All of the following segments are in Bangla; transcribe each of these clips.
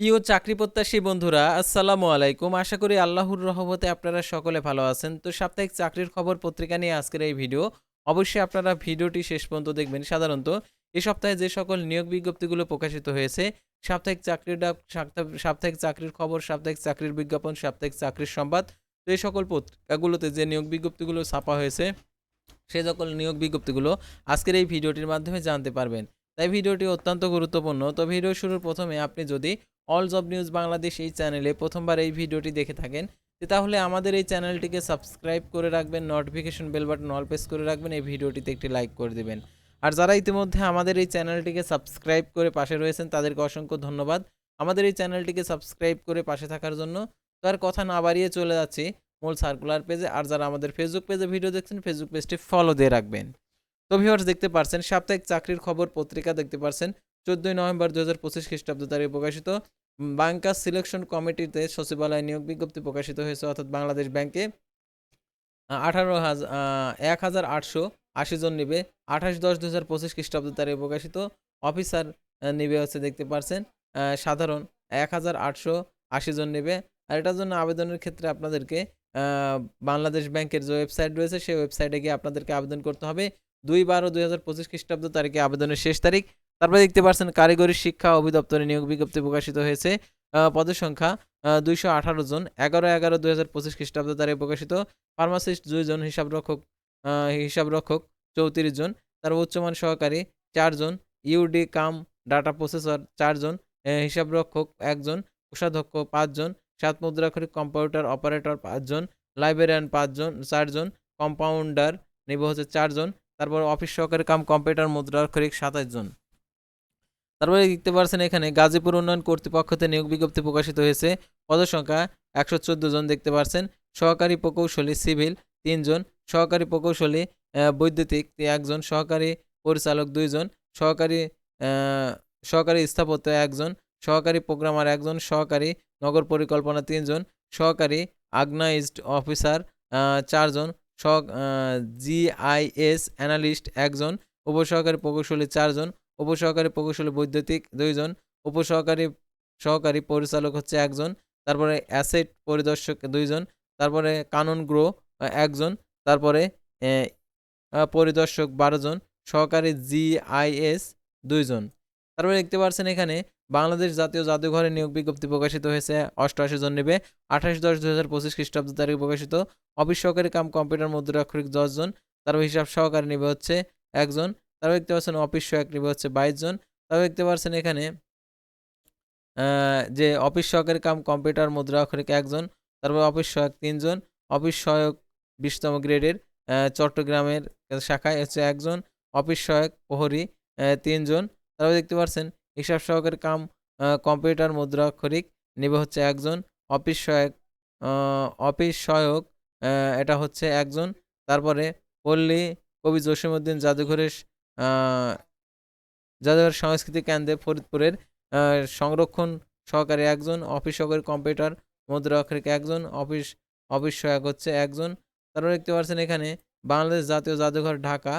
প্রিয় চাকরি প্রত্যাশী বন্ধুরা, আসসালামু আলাইকুম। আশা করি আল্লাহর রহমতে আপনারা সকলে ভালো আছেন। তো সাপ্তাহিক চাকরির খবর পত্রিকা নিয়ে আজকের এই ভিডিও। অবশ্যই আপনারা ভিডিওটি শেষ পর্যন্ত দেখবেন। সাধারণত এই সপ্তাহে যে সকল নিয়োগ বিজ্ঞপ্তিগুলো প্রকাশিত হয়েছে, সাপ্তাহিক চাকরির ডাক, সাপ্তাহ- সাপ্তাহিক চাকরির খবর, সাপ্তাহিক চাকরির বিজ্ঞাপন, সাপ্তাহিক চাকরির সংবাদ, তো এই সকল পত্রিকাগুলোতে যে নিয়োগ বিজ্ঞপ্তিগুলো ছাপা হয়েছে সেই সকল নিয়োগ বিজ্ঞপ্তিগুলো আজকের এই ভিডিওটির মাধ্যমে জানতে পারবেন। তাই ভিডিওটি অত্যন্ত গুরুত্বপূর্ণ। তো ভিডিও শুরুর প্রথমে আপনি যদি অল জব নিউজ বাংলাদেশ এই চ্যানেলে প্রথমবার এই ভিডিওটি দেখে থাকেন। তাহলে আমাদের এই চ্যানেলটিকে সাবস্ক্রাইব করে রাখবেন notification bell button all press করে রাখবেন, এই ভিডিওটিতে একটি লাইক করে দেবেন। আর যারা ইতিমধ্যে আমাদের এই চ্যানেলটিকে সাবস্ক্রাইব করে পাশে রয়েছেন, তাদেরকে অসংখ্য ধন্যবাদ। আমাদের এই চ্যানেলটিকে সাবস্ক্রাইব করে পাশে থাকার জন্য তো আর কথা না বাড়িয়ে চলে যাচ্ছি মূল সার্কুলার পেজে আর যারা আমাদের ফেসবুক পেজে ভিডিও দেখছেন ফেসবুক পেজটি ফলো দিয়ে রাখবেন। তো ভিউয়ার্স দেখতে পারছেন, সাপ্তাহিক চাকরির খবর পত্রিকা দেখতে পারছেন। চোদ্দোই নভেম্বর দু হাজার পঁচিশ খ্রিস্টাব্দ তারিখে প্রকাশিত ব্যাংকার সিলেকশন কমিটিতে সচিবালয় নিয়োগ বিজ্ঞপ্তি প্রকাশিত হয়েছে, অর্থাৎ বাংলাদেশ ব্যাংকে। আঠারো হাজার এক হাজার আটশো আশি জন নিবে। আঠাশ দশ দু হাজার পঁচিশ খ্রিস্টাব্দ তারিখে প্রকাশিত অফিসার নিবে হচ্ছে দেখতে পারছেন সাধারণ এক হাজার আটশো আশি জন নেবে। আর এটার জন্য আবেদনের ক্ষেত্রে আপনাদেরকে বাংলাদেশ ব্যাংকের যে ওয়েবসাইট রয়েছে, সেই ওয়েবসাইটে গিয়ে আপনাদেরকে আবেদন করতে হবে। দুই বারো দুই হাজার পঁচিশ খ্রিস্টাব্দ তারিখে আবেদনের শেষ তারিখ তারপরে দেখতে পাচ্ছেন কারিগরি শিক্ষা অধিদপ্তরে নিয়োগ বিজ্ঞপ্তি প্রকাশিত হয়েছে। পদের সংখ্যা দুইশো আঠারো জন। এগারো এগারো দুই হাজার পঁচিশ খ্রিস্টাব্দ তারিখে প্রকাশিত। ফার্মাসিস্ট দুইজন, হিসাবরক্ষক হিসাবরক্ষক চৌত্রিশ জন। তার উচ্চমান সহকারী চারজন ইউডি কাম ডাটা প্রসেসর চারজন হিসাবরক্ষক একজন কোষাধ্যক্ষ পাঁচজন সাত মুদ্রাক্ষরিক কম্পিউটার অপারেটর পাঁচজন লাইব্রেরিয়ান পাঁচজন চারজন কম্পাউন্ডার নিব হচ্ছে চারজন তারপর অফিস সহকারী কাম কম্পিউটার মুদ্রাক্ষরিক সাতাশ জন। তারপরে দেখতে পাচ্ছেন এখানে গাজীপুর উন্নয়ন কর্তৃপক্ষতে নিয়োগ বিজ্ঞপ্তি প্রকাশিত হয়েছে। পদের সংখ্যা একশো চোদ্দ জন দেখতে পাচ্ছেন সহকারী প্রকৌশলী সিভিল তিনজন সহকারী প্রকৌশলী বৈদ্যুতিক একজন সহকারী পরিচালক দুইজন সহকারী সহকারী স্থাপত্য একজন সহকারী প্রোগ্রামার একজন সহকারী নগর পরিকল্পনা তিনজন সহকারী আগনাইজড অফিসার চারজন সহ জিআইএস অ্যানালিস্ট একজন উপসহকারী প্রকৌশলী চারজন উপসহকারী প্রকৌশলী বৈদ্যুতিক দুইজন, উপসহকারী সহকারী পরিচালক হচ্ছে একজন, তারপরে অ্যাসেট পরিদর্শক দুইজন, তারপরে কানন গ্রো একজন, তারপরে পরিদর্শক বারো জন সহকারী জিআইএস দুইজন। তারপরে দেখতে পাচ্ছেন এখানে বাংলাদেশ জাতীয় জাদুঘরে নিয়োগ বিজ্ঞপ্তি প্রকাশিত হয়েছে, অষ্টআশি জন নেবে, আঠাশ দশ দুই হাজার পঁচিশ খ্রিস্টাব্দ তারিখে প্রকাশিত। অফিস সহকারী কাম কম্পিউটার মুদ্রাক্ষরিক দশজন তারপর হিসাব সহকারী নেবে হচ্ছে একজন তারপর দেখতে পাচ্ছেন অফিস সহায়ক হচ্ছে বাইশ জন। তারপর দেখতে পাচ্ছেন এখানে যে অফিস সহকারী কাম কম্পিউটার মুদ্রা অক্ষরিক একজন তারপর অফিস সহায়ক তিনজন অফিস সহায়ক বিশতম গ্রেডের চট্টগ্রামের শাখায় হচ্ছে একজন অফিস সহায়ক প্রহরী তিনজন তারপর দেখতে পাচ্ছেন হিসাব সহকারী কাম কম্পিউটার মুদ্রা অক্ষরিক নেবে হচ্ছে একজন অফিস সহায়ক অফিস সহায়ক এটা হচ্ছে একজন তারপরে পল্লী কবি জসিমউদ্দিন জাদুঘরের জাদুঘর সংস্কৃতি কেন্দ্রে ফরিদপুরের সংরক্ষণ সহকারী একজন, অফিস সহকারী কম্পিউটার মুদ্রা অক্ষরিক একজন, অফিস অফিস সহায়ক হচ্ছে একজন। তারপর দেখতে পাচ্ছেন এখানে বাংলাদেশ জাতীয় জাদুঘর ঢাকা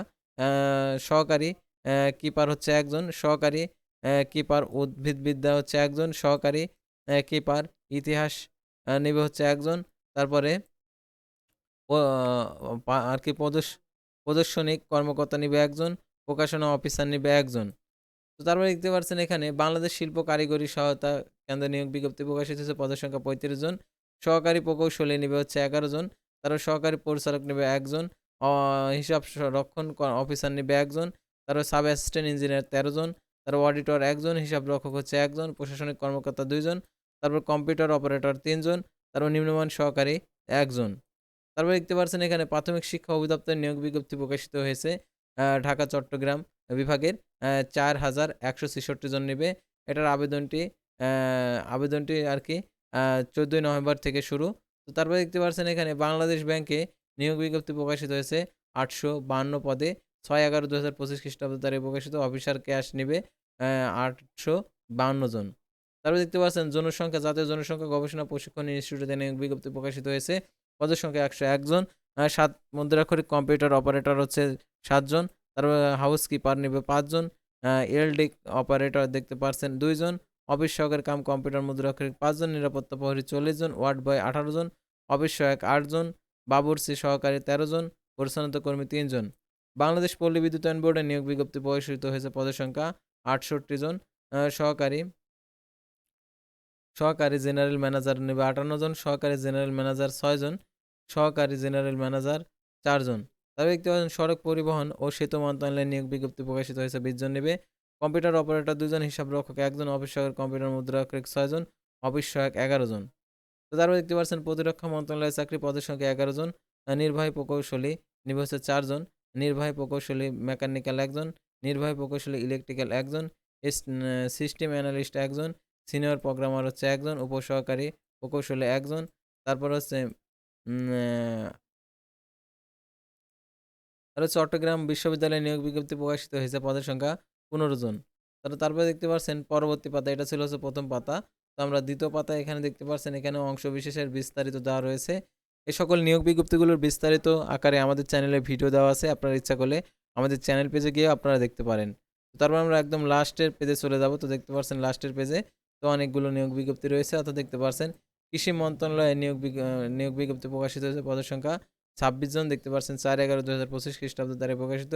সহকারী কিপার হচ্ছে একজন, সহকারী কিপার উদ্ভিদবিদ্যা হচ্ছে একজন, সহকারী কিপার ইতিহাস নেবে হচ্ছে একজন। তারপরে আর কি প্রদর্শ প্রদর্শনিক কর্মকর্তা নিবে একজন। প্রকাশনা অফিসার নিবে একজন। তো তারপরে দেখতে পাচ্ছেন এখানে বাংলাদেশ শিল্প কারিগরি সহায়তা কেন্দ্র নিয়োগ বিজ্ঞপ্তি প্রকাশিত হয়েছে পদের সংখ্যা পঁয়ত্রিশ জন। সহকারী প্রকৌশলী নেবে হচ্ছে এগারো জন। তারপর সহকারী পরিচালক নেবে একজন। হিসাব রক্ষণ অফিসার নেবে একজন। তারপর সাব অ্যাসিস্ট্যান্ট ইঞ্জিনিয়ার তেরো জন। তারপর অডিটর একজন, হিসাব রক্ষক হচ্ছে একজন, প্রশাসনিক কর্মকর্তা দুইজন তারপর কম্পিউটার অপারেটর তিনজন তারপর নিম্নমান সহকারী একজন। তারপর দেখতে পাচ্ছেন এখানে প্রাথমিক শিক্ষা অধিদপ্তর নিয়োগ বিজ্ঞপ্তি প্রকাশিত হয়েছে। ঢাকা, চট্টগ্রাম বিভাগের চার হাজার একশো ছেষট্টি জন নেবে। এটার আবেদনটি আবেদনটি আর কি চোদ্দোই নভেম্বর থেকে শুরু। তো তারপরে দেখতে পাচ্ছেন এখানে বাংলাদেশ ব্যাংকে নিয়োগ বিজ্ঞপ্তি প্রকাশিত হয়েছে আটশো বান্ন পদে। ছয় এগারো দু হাজার পঁচিশ খ্রিস্টাব্দ তারিখে প্রকাশিত অফিসার ক্যাশ নেবে আটশো বান্ন জন। তারপরে দেখতে পাচ্ছেন জনসংখ্যা, জাতীয় জনসংখ্যা গবেষণা প্রশিক্ষণ ইনস্টিটিউটে নিয়োগ বিজ্ঞপ্তি প্রকাশিত হয়েছে। পদের সংখ্যা একশো একজন সাত মুদ্রাক্ষরিক কম্পিউটার অপারেটর হচ্ছে সাতজন, তারপর হাউস কিপার নেবে পাঁচজন এলডি অপারেটর দেখতে পাচ্ছেন দুইজন অফিস সহকারী কাম কম্পিউটার মুদ্রাক্ষরিক পাঁচজন, নিরাপত্তা প্রহরী চল্লিশ জন ওয়ার্ড বয় আঠারো জন অফিস সহায়ক আটজন বাবুরসি সহকারী তেরো জন পরিচ্ছন্নতা কর্মী তিনজন। বাংলাদেশ পল্লী বিদ্যুতায়ন বোর্ডে নিয়োগ বিজ্ঞপ্তি প্রকাশিত হয়েছে পদের সংখ্যা আটষট্টি জন সহকারী সহকারী জেনারেল ম্যানেজার নেবে আটান্ন জন, সহকারী জেনারেল ম্যানেজার ছয় জন সহকারী জেনারেল ম্যানেজার চারজন। দেখতে পাচ্ছেন সড়ক পরিবহন ও সেতু মন্ত্রণালয়ের নিয়োগ বিজ্ঞপ্তি প্রকাশিত হয়েছে বিশ জন নেবে। কম্পিউটার অপারেটর দুজন, হিসাব রক্ষক একজন, অফিস সহায়ক কম্পিউটার মুদ্রাক্ষরিক ছয়জন, অফিস সহায়ক এগারো জন তো তারপর দেখতে পাচ্ছেন প্রতিরক্ষা মন্ত্রণালয়ের চাকরি পদের সংখ্যা এগারো জন নির্বাহী প্রকৌশলী নিবে চারজন, নির্বাহী প্রকৌশলী মেকানিক্যাল একজন, নির্বাহী প্রকৌশলী ইলেকট্রিক্যাল একজন সিস্টেম অ্যানালিস্ট একজন, সিনিয়র প্রোগ্রামার হচ্ছে একজন উপসহকারী প্রকৌশলী একজন, তারপর হচ্ছে আর চট্টগ্রাম বিশ্ববিদ্যালয়ে নিয়োগ বিজ্ঞপ্তি প্রকাশিত হয়েছে পদের সংখ্যা পনেরো জন। তাহলে তারপরে দেখতে পাচ্ছেন পরবর্তী পাতা, এটা ছিল হচ্ছে প্রথম পাতা। তো আমরা দ্বিতীয় পাতা এখানে দেখতে পাচ্ছেন এখানে অংশ বিশেষের বিস্তারিত দেওয়া রয়েছে। এই সকল নিয়োগ বিজ্ঞপ্তিগুলোর বিস্তারিত আকারে আমাদের চ্যানেলে ভিডিও দেওয়া আছে, আপনার ইচ্ছা করলে আমাদের চ্যানেল পেজে গিয়ে আপনারা দেখতে পারেন। তারপর আমরা একদম লাস্টের পেজে চলে যাব, তো দেখতে পাচ্ছেন লাস্টের পেজে তো অনেকগুলো নিয়োগ বিজ্ঞপ্তি রয়েছে, অর্থাৎ দেখতে পাচ্ছেন কৃষি মন্ত্রণালয়ে নিয়োগ নিয়োগ বিজ্ঞপ্তি প্রকাশিত হয়েছে। পদের সংখ্যা ছাব্বিশ জন, দেখতে পাচ্ছেন চার এগারো দু হাজার পঁচিশ খ্রিস্টাব্দ তারিখে প্রকাশিত।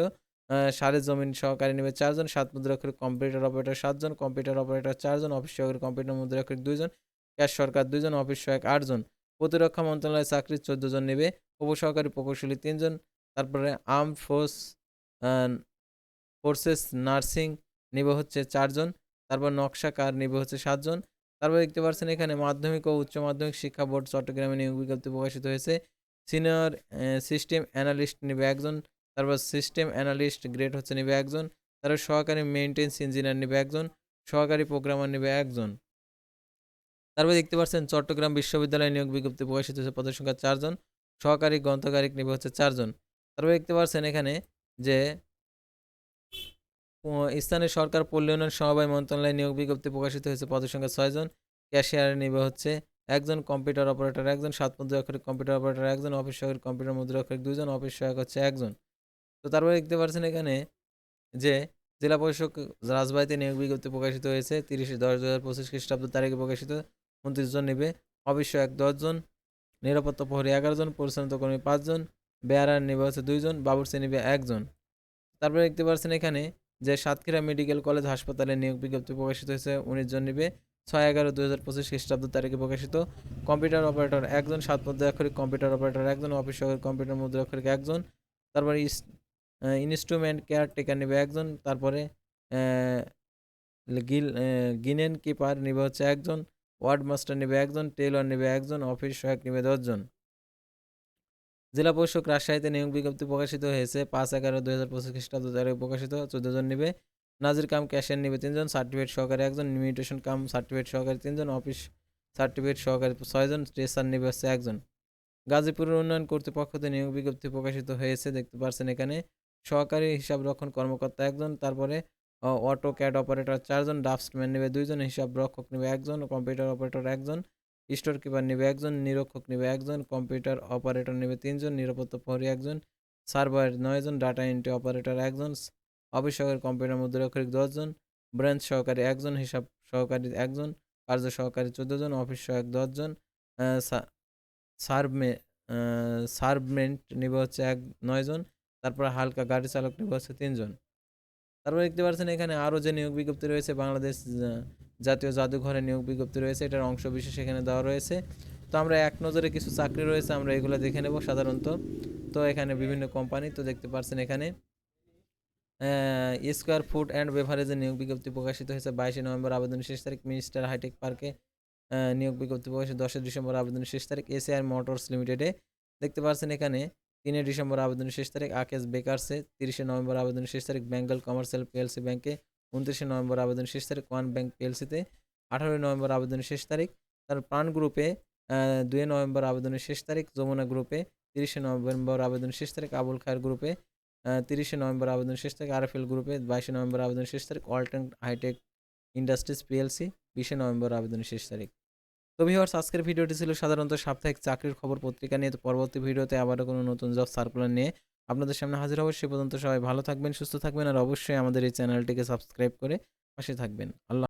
সারে জমিন সহকারী নেবে চারজন সাত মুদ্রাক্ষরিক কম্পিউটার অপারেটর সাতজন কম্পিউটার অপারেটর চারজন অফিস সহকারী কম্পিউটার মুদ্রাক্ষরিক দুইজন ক্যাশ সরকার দুইজন অফিস সহায়ক আটজন প্রতিরক্ষা মন্ত্রণালয়ে চাকরি চোদ্দ জন নেবে, উপসহকারী প্রকৌশলী তিনজন তারপরে আর্ম ফোর্স ফোর্সেস নার্সিং নেবে হচ্ছে চারজন তারপর নকশাকার নেবে হচ্ছে সাতজন তারপর দেখতে পাচ্ছেন এখানে মাধ্যমিক ও উচ্চ মাধ্যমিক শিক্ষা বোর্ড চট্টগ্রামে নিয়োগ বিজ্ঞপ্তি প্রকাশিত হয়েছে। সিনিয়র সিস্টেম অ্যানালিস্ট নেবে একজন, তারপর সিস্টেম অ্যানালিস্ট গ্রেড হচ্ছে নেবে একজন, তারপর সহকারী মেনটেন্স ইঞ্জিনিয়ার নেবে একজন, সহকারী প্রোগ্রামার নেবে একজন। তারপর দেখতে পাচ্ছেন চট্টগ্রাম বিশ্ববিদ্যালয়ে নিয়োগ বিজ্ঞপ্তি প্রকাশিত হয়েছে পদের সংখ্যা চারজন, সহকারী গ্রন্থকারিক নেবে হচ্ছে চারজন। তারপর দেখতে পাচ্ছেন এখানে যে স্থানীয় সরকার পল্লী সমবায় মন্ত্রণালয়ে নিয়োগ বিজ্ঞপ্তি প্রকাশিত হয়েছে। পদের সংখ্যা ছয়জন, ক্যাশিয়ার নেবে হচ্ছে একজন কম্পিউটার অপারেটর, একজন সাত মুদ্রা অক্ষরিক কম্পিউটার অপারেটর, একজন অফিস সহকারী কম্পিউটার মুদ্রা অক্ষরিক দুজন অফিস সহায়ক হচ্ছে একজন। তো তারপরে দেখতে পাচ্ছেন এখানে যে জেলা পরিষদ রাজবাড়িতে নিয়োগ বিজ্ঞপ্তি প্রকাশিত হয়েছে, তিরিশে দশ দু হাজার পঁচিশ খ্রিস্টাব্দ তারিখে প্রকাশিত, উনত্রিশ জন নেবে, অফিস সহায়ক দশজন নিরাপত্তা প্রহরী এগারো জন, পরিচালিত কর্মী পাঁচজন বেয়ারার নেবে হচ্ছে দুইজন বাবুরসি নেবে একজন তারপরে দেখতে পাচ্ছেন এখানে যে সাতক্ষীরা মেডিকেল কলেজ হাসপাতালে নিয়োগ বিজ্ঞপ্তি প্রকাশিত হয়েছে, উনিশ জন নিবে। ছয় এগারো দুই হাজার পঁচিশ খ্রিস্টাব্দ তারিখে প্রকাশিত। কম্পিউটার অপারেটর একজন, সাত মুদ্রা অক্ষরিক কম্পিউটার অপারেটর একজন, অফিস কম্পিউটার মুদ্রা অক্ষরিক একজন। তারপরে ইনস্ট্রুমেন্ট কেয়ার টেকার নেবে একজন। তারপরে গিল গিনেন কিপার নেবে হচ্ছে একজন। ওয়ার্ড মাস্টার নেবে একজন, টেলর নেবে একজন, অফিস সহায়ক নেবে দশজন। জেলা পরিষদ রাজশাহীতে নিয়োগ বিজ্ঞপ্তি প্রকাশিত হয়েছে। পাঁচ এগারো দুই হাজার পঁচিশ খ্রিস্টাব্দ তারিখে প্রকাশিত। চোদ্দ জন নেবে। নাজির কাম ক্যাশিয়ার নেবে তিনজন, সার্টিফিকেট সহকারী একজন লিমিটেশন কাম সার্টিফিকেট সহকারী তিনজন, অফিস সার্টিফিকেট সহকারী ছয়জন স্টেশন নেবে হচ্ছে একজন। গাজীপুরের উন্নয়ন কর্তৃপক্ষতে নিয়োগ বিজ্ঞপ্তি প্রকাশিত হয়েছে, দেখতে পাচ্ছেন এখানে। সহকারী হিসাব রক্ষণ কর্মকর্তা একজন, তারপরে অটো ক্যাড অপারেটর চারজন, ড্রাফটসম্যান নেবে দুইজন, হিসাব রক্ষক নেবে একজন, কম্পিউটার অপারেটর একজন স্টোর কিপার নেবে, একজন নিরক্ষক নেবে, একজন কম্পিউটার অপারেটর নেবে, তিনজন নিরাপত্তা প্রহরী, একজন সার্ভার, নয়জন ডাটা এন্ট্রি অপারেটর, একজন অফিস সহকারী কম্পিউটার মুদ্রাক্ষরিক, দশজন ব্রাঞ্চ সহকারী, একজন হিসাব সহকারী, একজন কার্য সহকারী চোদ্দ জন অফিস সহায়ক, দশজন সার্ভমে সার্ভমেন্ট নেবে হচ্ছে এক, নয়জন, তারপর হালকা গাড়ি চালক নেবে হচ্ছে তিনজন। তারপর দেখতে পাচ্ছেন এখানে আরও যে নিয়োগ বিজ্ঞপ্তি রয়েছে, বাংলাদেশ জাতীয় জাদুঘরে নিয়োগ বিজ্ঞপ্তি রয়েছে, এটার অংশ বিশেষ এখানে দেওয়া রয়েছে। তো আমরা এক নজরে কিছু চাকরি রয়েছে, আমরা এগুলো দেখে নেব সাধারণত। তো এখানে বিভিন্ন কোম্পানি, তো দেখতে পাচ্ছেন এখানে। স্কোয়ার ফুড অ্যান্ড বেভারেজের নিয়োগ বিজ্ঞপ্তি প্রকাশিত হয়েছে বাইশে নভেম্বর আবেদন শেষ তারিখ। মিনিস্টার হাইটেক পার্কে নিয়োগ বিজ্ঞপ্তি প্রকাশিত দশই ডিসেম্বর আবেদন শেষ তারিখ। এসিআর মোটরস লিমিটেডে দেখতে পাচ্ছেন এখানে, তিনে ডিসেম্বর আবেদন শেষ তারিখ। আকেশ বেকারসে, তিরিশে নভেম্বর আবেদন শেষ তারিখ। বেঙ্গল কমার্শিয়াল পিএলসি ব্যাংকে উনত্রিশে নভেম্বর আবেদন শেষ তারিখ, ওয়ান ব্যাংক পিএলসিতে আঠারোই নভেম্বর আবেদনের শেষ তারিখ, তার প্রাণ গ্রুপে দুই নভেম্বর আবেদনের শেষ তারিখ, যমুনা গ্রুপে, তিরিশে নভেম্বর আবেদন শেষ তারিখ, আবুল খায়ের গ্রুপে তিরিশে নভেম্বর আবেদন শেষ তারিখ, আরএফএল গ্রুপে, বাইশে নভেম্বর আবেদন শেষ তারিখ, অল্টেন হাইটেক ইন্ডাস্ট্রিজ পিএলসি, বিশে নভেম্বর আবেদনের শেষ তারিখ। তো ভিউয়ার্স, আজকের ভিডিওটি ছিল সাধারণত সাপ্তাহিক চাকরির খবর পত্রিকা নিয়ে। পরবর্তী ভিডিওতে আবারও কোনো নতুন জব সার্কুলার নিয়ে আপনাদের সামনে হাজির হব, সে পর্যন্ত সবাই ভালো থাকবেন, সুস্থ থাকবেন, আর অবশ্যই আমাদের এই চ্যানেলটিকে সাবস্ক্রাইব করে পাশে থাকবেন। আল্লাহ